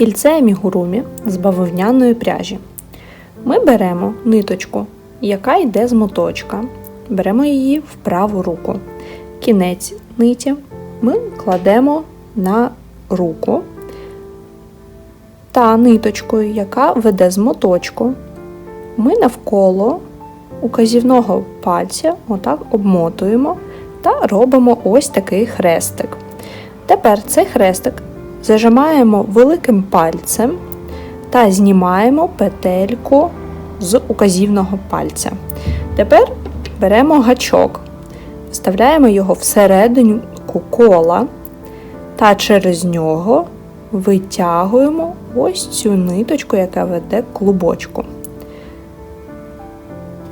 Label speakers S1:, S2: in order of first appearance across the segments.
S1: Кільце амігурумі з бавовняної пряжі. Ми беремо ниточку, яка йде з моточка. Беремо її в праву руку. Кінець ниті ми кладемо на руку та ниточкою, яка веде з моточку, ми навколо указівного пальця отак обмотуємо та робимо ось такий хрестик. Тепер цей хрестик зажимаємо великим пальцем та знімаємо петельку з указівного пальця. Тепер беремо гачок, вставляємо його всередину кола та через нього витягуємо ось цю ниточку, яка веде клубочку.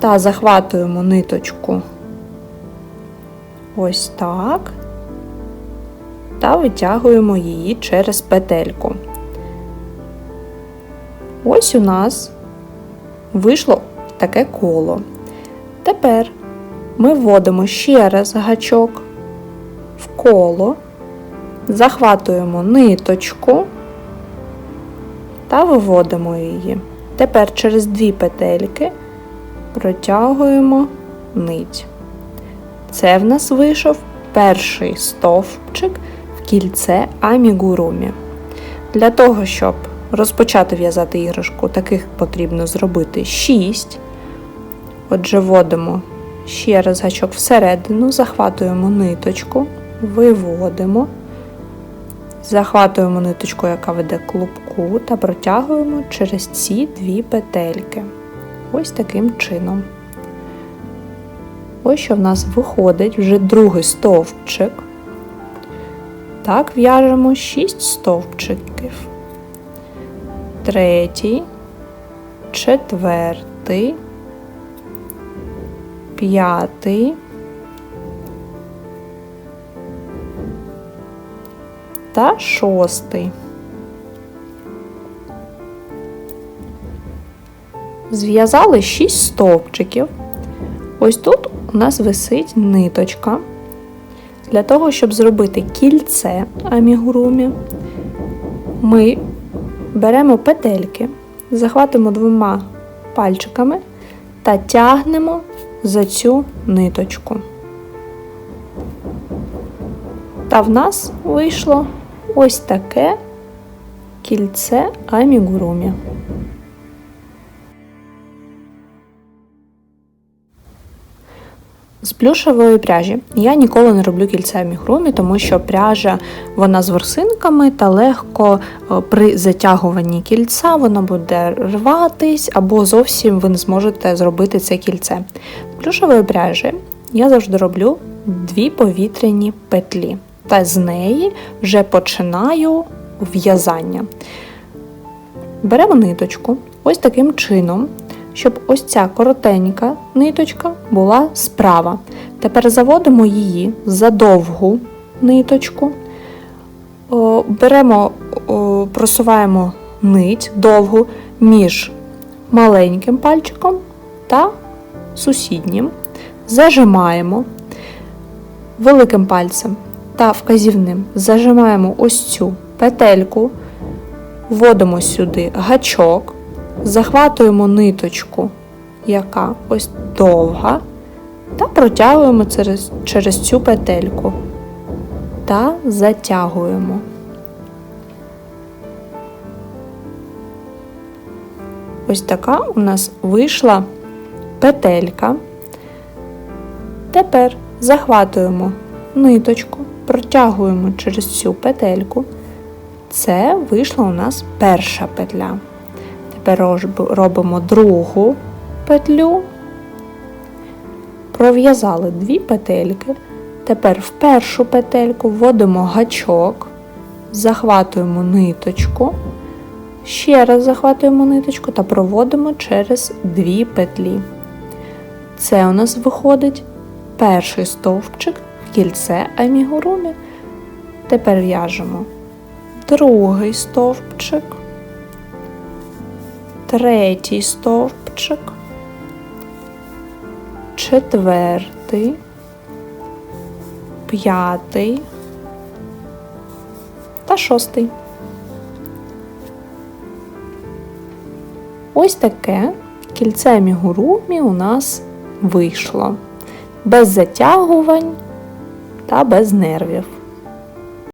S1: Та захватуємо ниточку ось так та витягуємо її через петельку. Ось у нас вийшло таке коло. Тепер ми вводимо ще раз гачок в коло, захватуємо ниточку та виводимо її. Тепер через дві петельки протягуємо нить. Це в нас вийшов перший стовпчик кільце амігурумі. Для того, щоб розпочати в'язати іграшку, таких потрібно зробити 6. Отже, вводимо ще раз гачок всередину, захватуємо ниточку, виводимо, захватуємо ниточку, яка веде клубку, та протягуємо через ці дві петельки. Ось таким чином. Ось що в нас виходить вже другий стовпчик. Так, в'яжемо 6 стовпчиків. Третій, четвертий, п'ятий. Та шостий. Зв'язали 6 стовпчиків. Ось тут у нас висить ниточка. Для того, щоб зробити кільце амігурумі, ми беремо петельки, захватимо двома пальчиками та тягнемо за цю ниточку. Та в нас вийшло ось таке кільце амігурумі. З плюшевої пряжі я ніколи не роблю кільце амігурумі, тому що пряжа вона з ворсинками та легко е, при затягуванні кільця воно буде рватись або зовсім ви не зможете зробити це кільце. З плюшевої пряжі я завжди роблю дві повітряні петлі, та з неї вже починаю в'язання. Беремо ниточку ось таким чином щоб ось ця коротенька ниточка була справа. Тепер заводимо її за довгу ниточку, беремо, просуваємо нить довгу між маленьким пальчиком та сусіднім, зажимаємо великим пальцем та вказівним. Зажимаємо ось цю петельку, вводимо сюди гачок захватуємо ниточку, яка ось довга, та протягуємо через, через цю петельку та затягуємо. Ось така у нас вийшла петелька. Тепер захватуємо ниточку, протягуємо через цю петельку. Це вийшла у нас перша петля. Тепер робимо другу петлю, пров'язали дві петельки. Тепер в першу петельку вводимо гачок, захватуємо ниточку, ще раз захватуємо ниточку та проводимо через дві петлі. Це у нас виходить перший стовпчик в кільце амігурумі. Тепер в'яжемо другий стовпчик третій стовпчик, четвертий, п'ятий та шостий. ось таке кільце амігурумі у нас вийшло. Без затягувань та без нервів.